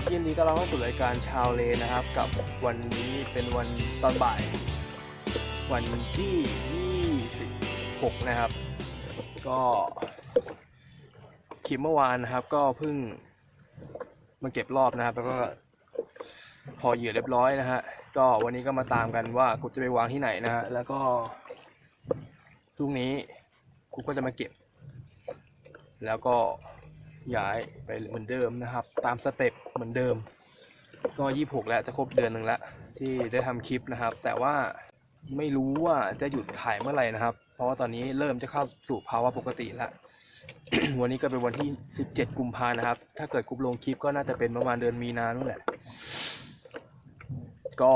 ครับยินดีต้อนรับเข้าสู่รายการชาวเลนะครับ กับวันนี้เป็นวันตอนบ่าย วันที่ 26 นะครับ ก็คลิปเมื่อวานนะครับ ก็เพิ่งมาเก็บรอบนะครับ แล้วก็พอเหยื่อเรียบร้อยนะฮะก็วันนี้ก็มาตามกันว่ากูจะไปวางที่ไหนนะฮะแล้วก็พรุ่งนี้กูก็จะมาเก็บ แล้วก็ ย้ายไปเหมือนเดิมนะครับ ตามสเต็ปเหมือนเดิม ก็ยี่หกแล้วจะครบเดือนหนึ่งแล้วที่ได้ทำคลิปนะครับ แต่ว่าไม่รู้ว่าจะหยุดถ่ายเมื่อไหร่นะครับ เพราะว่าตอนนี้เริ่มจะเข้าสู่ภาวะปกติแล้ววันนี้ก็เป็นวันที่ 17 กุมภานะครับ ถ้าเกิดกรุ๊ปลงคลิปก็น่าจะเป็นประมาณเดือนมีนานู่นแหละ ก็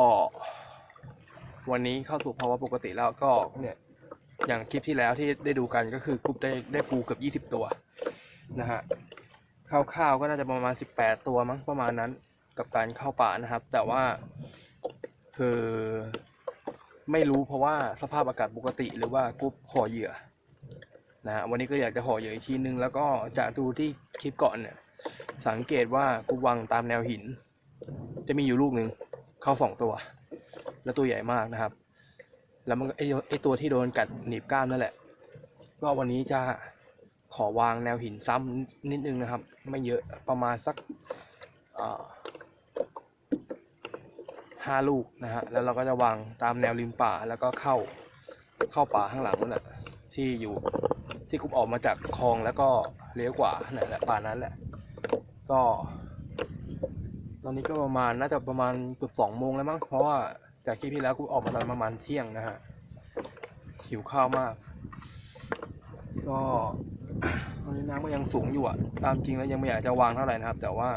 วันนี้เข้าสู่ภาวะปกติแล้วก็เนี่ย อย่างคลิปที่แล้วที่ได้ดูกันก็คือกรุ๊ปได้ได้ปูเกือบ 20 ตัวนะฮะ คร่าวๆก็น่าจะประมาณ 18 ตัวมั้งประมาณนั้นกับการเข้าป่านะครับ แต่ว่าคือไม่รู้เพราะว่าสภาพอากาศปกติหรือว่ากรุ๊ปห่อเหยื่อนะฮะวันนี้ก็อยากจะห่อเหยื่ออีกทีนึง แล้วก็จากดูที่คลิปก่อนเนี่ย สังเกตว่ากรุ๊ปวางตามแนวหิน จะมีอยู่ลูกหนึ่งเข้าสองตัว แล้วตัวใหญ่มากนะครับ แล้วมันไอไอตัวที่โดนกัดหนีบก้ามนั่นแหละ ก็วันนี้จะ ขอวางแนวหินซ้ำนิดนึงนะครับ ไม่เยอะประมาณสักห้าลูกนะฮะแล้วเราก็จะวางตามแนวริมป่าแล้วก็เข้าเข้าป่าข้างหลังนั่นแหละที่อยู่ที่กุบออกมาจากคลองแล้วก็เลี้ยวขวานั่นแหละป่านั้นแหละ ก็ ตอนนี้ก็ประมาณน่าจะประมาณเกือบสองโมงแล้วมั้งเพราะว่าจากคลิปที่แล้วกูออกมาตอนประมาณเที่ยงนะฮะหิวข้าวมาก ก็ ตอนนี้น้ำก็ยังสูงอยู่อะ ตามจริงแล้วยังไม่อยากจะวางเท่าไหร่นะครับ แต่ว่า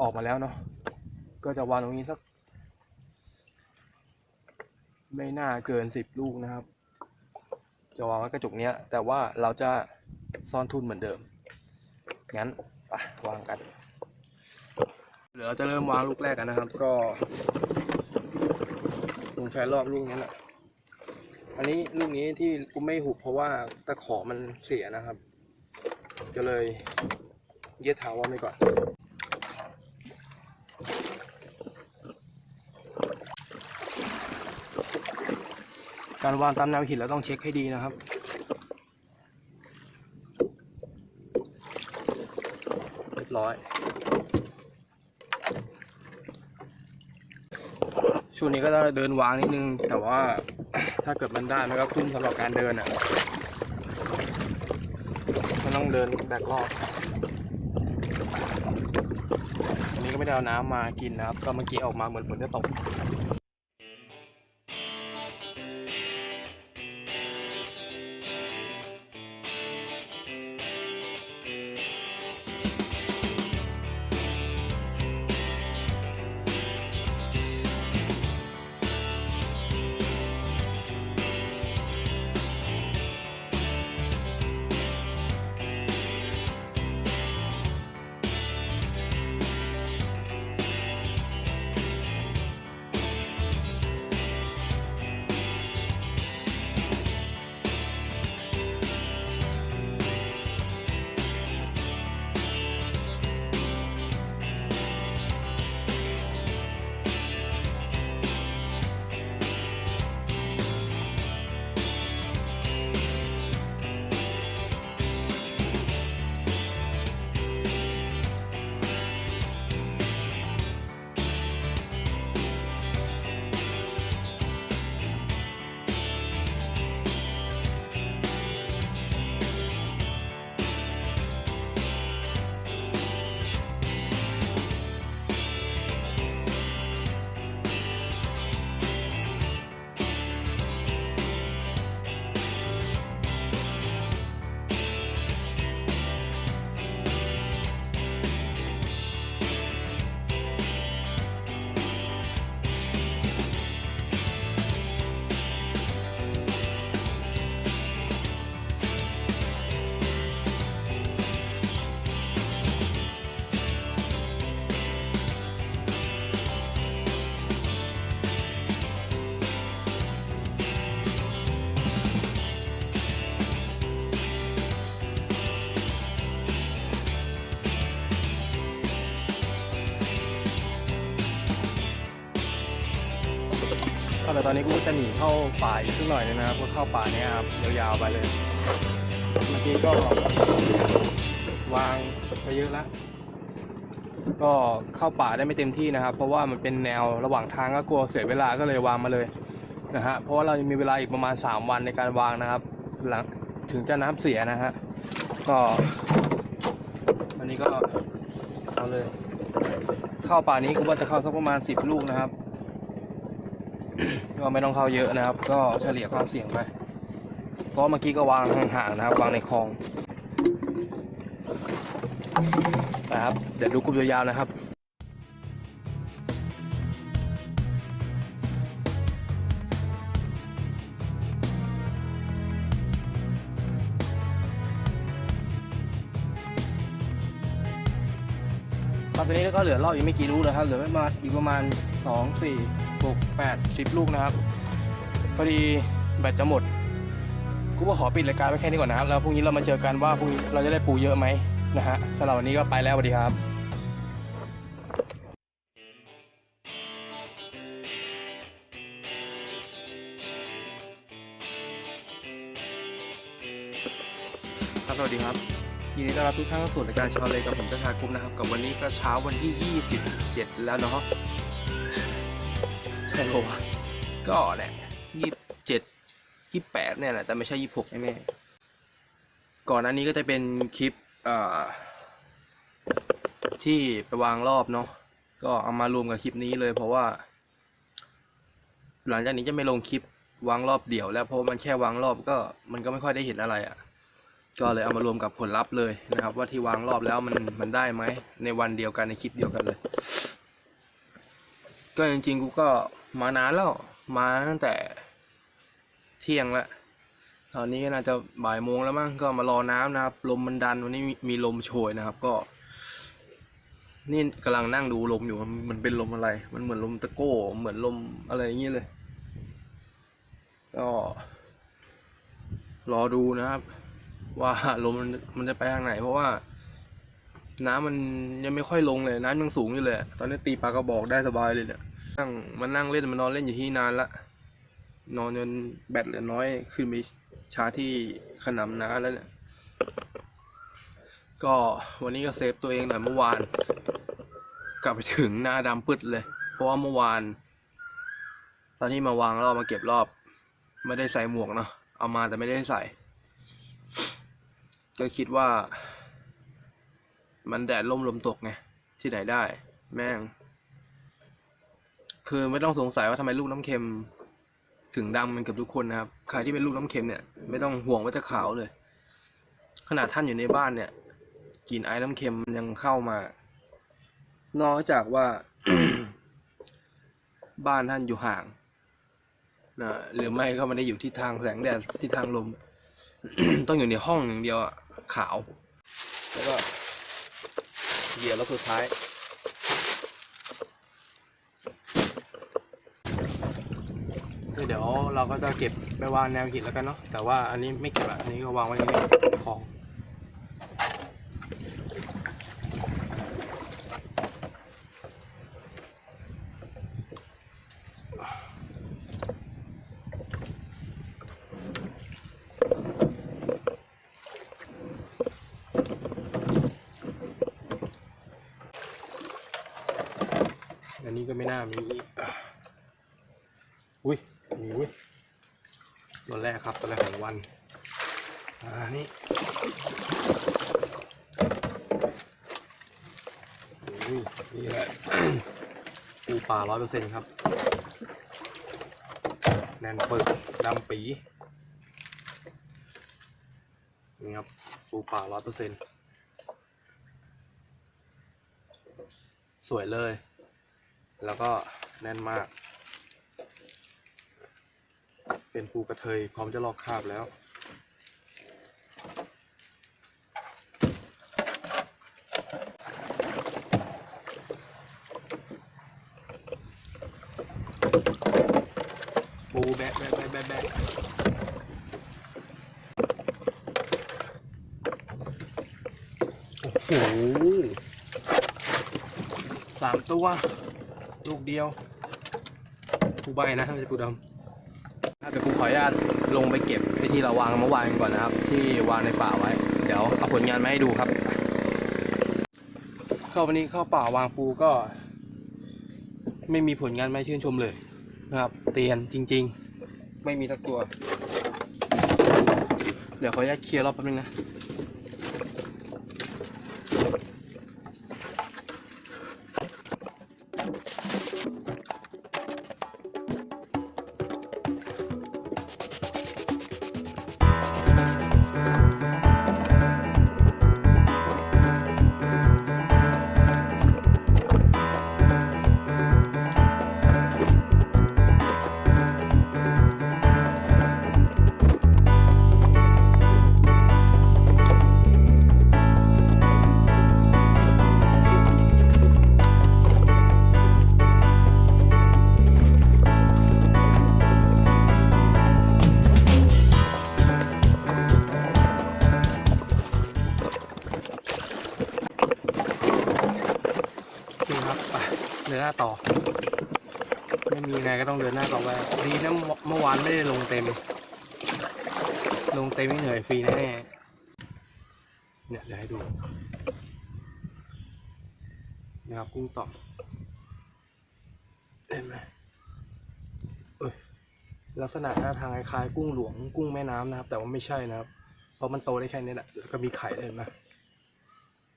ออกมาแล้วเนาะ ก็จะวางตรงนี้สัก ไม่น่าเกินสิบลูกนะครับ จะวางไว้กระจุกเนี้ย แต่ว่าเราจะซ่อนทุนเหมือนเดิม งั้นไปวางกัน เดี๋ยวเราจะเริ่มวางลูกแรกกันนะครับ ก็ลุงใช้รอบลูกนี้แหละ อันนี้ลูกนี้ที่กูไม่หุบเพราะว่าตะขอมันเสียนะครับ ก็เลยเย็ดเท้าว่าไม่ก่อน การวางตามแนวหินเราต้องเช็คให้ดีนะครับเรียบร้อย ช่วงนี้ก็จะเดินวางนิดนึง แต่ว่า ถ้าเกิดมันได้มันก็คุ้มสำหรับการเดินอะมันต้องเดินแบกรอบอันนี้ก็ไม่ได้เอาน้ำมากินนะครับ ก็เมื่อกี้ออกมาเหมือนฝนจะตก แต่ตอนนี้กูจะหนีเข้าป่าอีกสักหน่อยนึงนะครับก็เข้าป่าเนี้ยครับยาวๆไปเลย เมื่อกี้ก็วางไปเยอะแล้วก็เข้าป่าได้ไม่เต็มที่นะครับ เพราะว่ามันเป็นแนวระหว่างทางก็กลัวเสียเวลาก็เลยวางมาเลยนะฮะเพราะว่าเรายังมีเวลาอีกประมาณ 3 วันในการวางนะครับ หลังถึงจะน้ำเสียนะฮะก็วันนี้ก็เอาเลย เข้าป่านี้กูว่าจะเข้าสักประมาณ 10 ลูกนะครับ ก็ไม่ต้องเข้าเยอะนะครับ ก็เฉลี่ยความเสี่ยงไปเพราะเมื่อกี้ก็วางห่างๆนะครับ วางในคลองนะครับ เดี๋ยวดูกลุ่มยาวๆนะครับตอนนี้ก็เหลือรอบอีกไม่กี่ลูนะครับเหลือประมาณอีกประมาณสองสี่ หกแปดสิบลูกนะครับ พอดีแบตจะหมด กูก็ขอปิดรายการไว้แค่นี้ก่อนนะครับ แล้วพรุ่งนี้เรามาเจอกันว่าพรุ่งนี้เราจะได้ปูเยอะไหมนะฮะสำหรับวันนี้ก็ไปแล้วสวัสดีครับครับสวัสดีครับยินดีต้อนรับทุกท่านเข้าสู่รายการชาวเลกับผมเจ้าชายกุ๊มนะครับ กับวันนี้ก็เช้าวันที่ 27 แล้วเนาะ ช่ปะวะก็แหละ27 28เนี่ยแหละแต่ไม่ใช่26แน่ๆก่อนอันนี้ก็จะเป็นคลิปเอ่อที่ไปวางรอบเนาะก็เอามารวมกับคลิปนี้เลย เพราะว่า หลังจากนี้จะไม่ลงคลิปวางรอบเดี่ยว แล้วเพราะว่ามันแค่วางรอบก็ มันก็ไม่ค่อยได้เห็นอะไรอะ่ะ ก็เลยเอามารวมกับผลลัพธ์เลยนะครับ ว่าที่วางรอบแล้วมันมันได้ไหมในวันเดียวกันในคลิปเดียวกันเลย ก็จริงๆกูก็มานานแล้ว มาตั้งแต่เที่ยงแล้วตอนนี้ก็น่าจะบ่ายโมงแล้วมั้งก็มารอน้ำนะครับ ลมมันดันวันนี้มีลมโชยนะครับ ก็ นี่กำลังนั่งดูลมอยู่มันมันเป็นลมอะไร มันเหมือนลมตะโก้ เหมือนลมอะไรอย่างเงี้ยเลย ก็ รอดูนะครับ ว่าลมมันจะไปทางไหน เพราะว่า น้ำมันยังไม่ค่อยลงเลยน้ำยังสูงอยู่เลย ตอนนี้ตีปลากระบอกได้สบายเลยเนี่ยนั่งมันนั่งเล่นมันนอนเล่นอยู่ที่นานละนอนจนแบตเหลือน้อยขึ้นไปชาที่ขนำน้าแล้วเนี่ย ก็วันนี้ก็เซฟตัวเองหน่อยเมื่อวาน กลับไปถึงหน้าดำปึ๊ดเลย เพราะว่าเมื่อวาน ตอนที่มาวางรอบมาเก็บรอบ ไม่ได้ใส่หมวกเนาะเอามาแต่ไม่ได้ใส่ ก็คิดว่า มันแดดล่มลมตกไงที่ไหนได้ แม่ง คือไม่ต้องสงสัยว่าทำไมลูกน้ำเค็ม ถึงดำมันเกือบทุกคนนะครับ ใครที่เป็นลูกน้ำเค็มเนี่ย ไม่ต้องห่วงว่าจะขาวเลย ขนาดท่านอยู่ในบ้านเนี่ยกลิ่นไอ้น้ำเค็มมันยังเข้ามา นอกจากว่า บ้านท่านอยู่ห่างนะหรือไม่ก็ไม่ได้อยู่ที่ทางแสงแดดที่ทางลม ต้องอยู่ในห้องอย่างเดียวอะขาว แล้วก็ เหยียบแล้วสุดท้ายเดี๋ยวเราก็จะเก็บไปวางแนวหินแล้วกันเนาะแต่ว่าอันนี้ไม่เก็บอะอันนี้ก็วางไว้ในของ อันนี้ก็ไม่น่ามีอีกอุ้ย มีอุ้ยตัวแรกครับตัวแรกของวัน อ่า นี่อุ้ย นี่แหละปูป่าร้อยเปอร์เซ็นต์ครับ แน่นปึกดำปี นี่ครับ ปูป่าร้อยเปอร์เซ็นต์สวยเลย แล้วก็แน่นมาก เป็นปูกระเทยพร้อมจะลอกคราบแล้ว ปูแบะแบะแบะแบะแบะโอ้โหสามตัว ลูกเดียวปูใบนะไม่ใช่ปูดเดี๋ยวผมขออนุญาตลงไปเก็บไอ้ที่เราวางเมื่อวานก่อนนะครับ ที่วางในป่าไว้ เดี๋ยวเอาผลงานมาให้ดูครับเข้าวันนี้เข้าป่าวางปูก็ ไม่มีผลงานไม่ชื่นชมเลยนะครับเตียนจริง ๆ ไม่มีสักตัว เดี๋ยวขออนุญาตเคลียร์รอบแป๊บนึงนะ นหน้าต่อไปดีนะเมื่อวานไม่ได้ลงเต็ม ลงเต็มไม่เหนื่อยฟรีแน่เนี่ยเดี๋ยวให้ดูนะครับกุ้งตอมเห็นไหมเอ้ยลักษณะหน้าทางคล้ายๆกุ้งหลวงกุ้งแม่น้ำนะครับ แต่ว่าไม่ใช่นะครับ เพราะมันโตได้แค่นี้แหละแล้วก็มีไข่เลยนไหม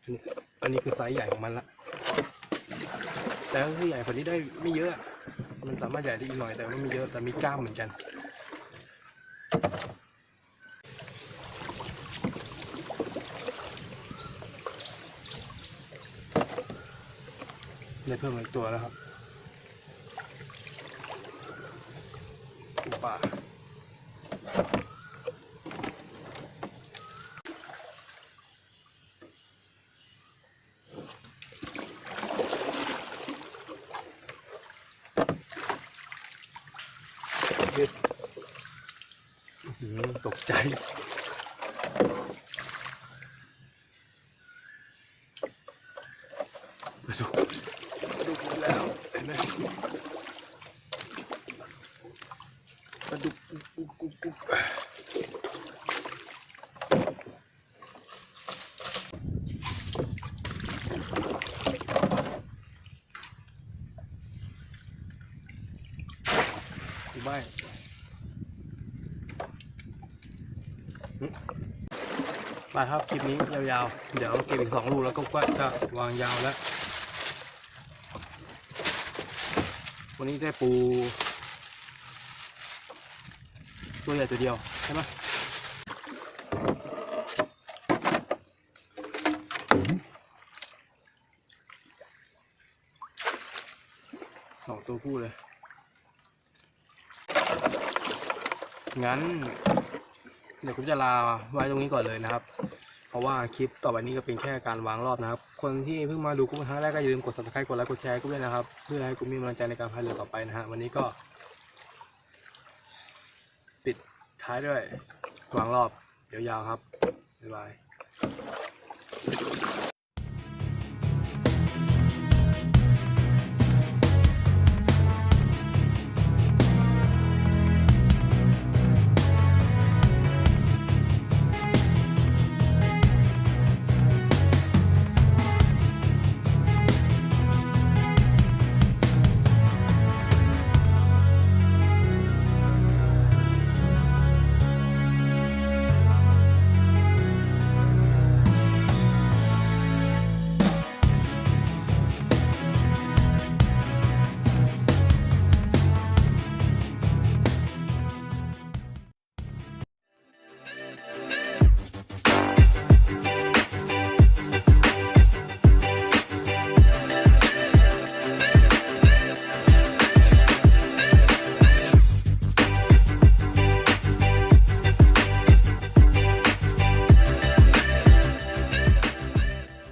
อันนี้อันนี้คือไซส์ใหญ่ของมันละแต่ก็คือใหญ่กว่านี้ได้ไม่เยอะ มันสามารถใหญ่ได้อีกหน่อยแต่ไม่มีเยอะแต่มีกล้ามเหมือนกันได้เพิ่มอีกตัวแล้วครับปูป่ายึดอื้อหือ ตกใจ ปลาดุกปลาดุกหมดแล้วเห็นไหมปลาดุกกุ๊กกุ๊กกุ๊กกุ๊ก ใบหึไปครับคลิปนี้ยาวๆ เดี๋ยวเก็บอีกสองลูกแล้วก็ก็วางยาวแล้ว วันนี้ได้ปู ตัวใหญ่ตัวเดียว ใช่ไหมสองตัวผู้เลย งั้น เดี๋ยวผมจะลาไว้ตรงนี้ก่อนเลยนะครับ เพราะว่าคลิปต่อไปนี้ก็เป็นแค่การวางรอบนะครับ คนที่เพิ่งมาดูกุ้งครั้งแรกก็อย่าลืมกด subscribe กดไลค์กดแชร์กุ้งด้วยนะครับ เพื่อให้กุ้งมีกำลังใจในการพายเรือต่อไปนะฮะวันนี้ก็ ปิดท้ายด้วยวางรอบ เดี๋ยวยาวครับบ๊ายบาย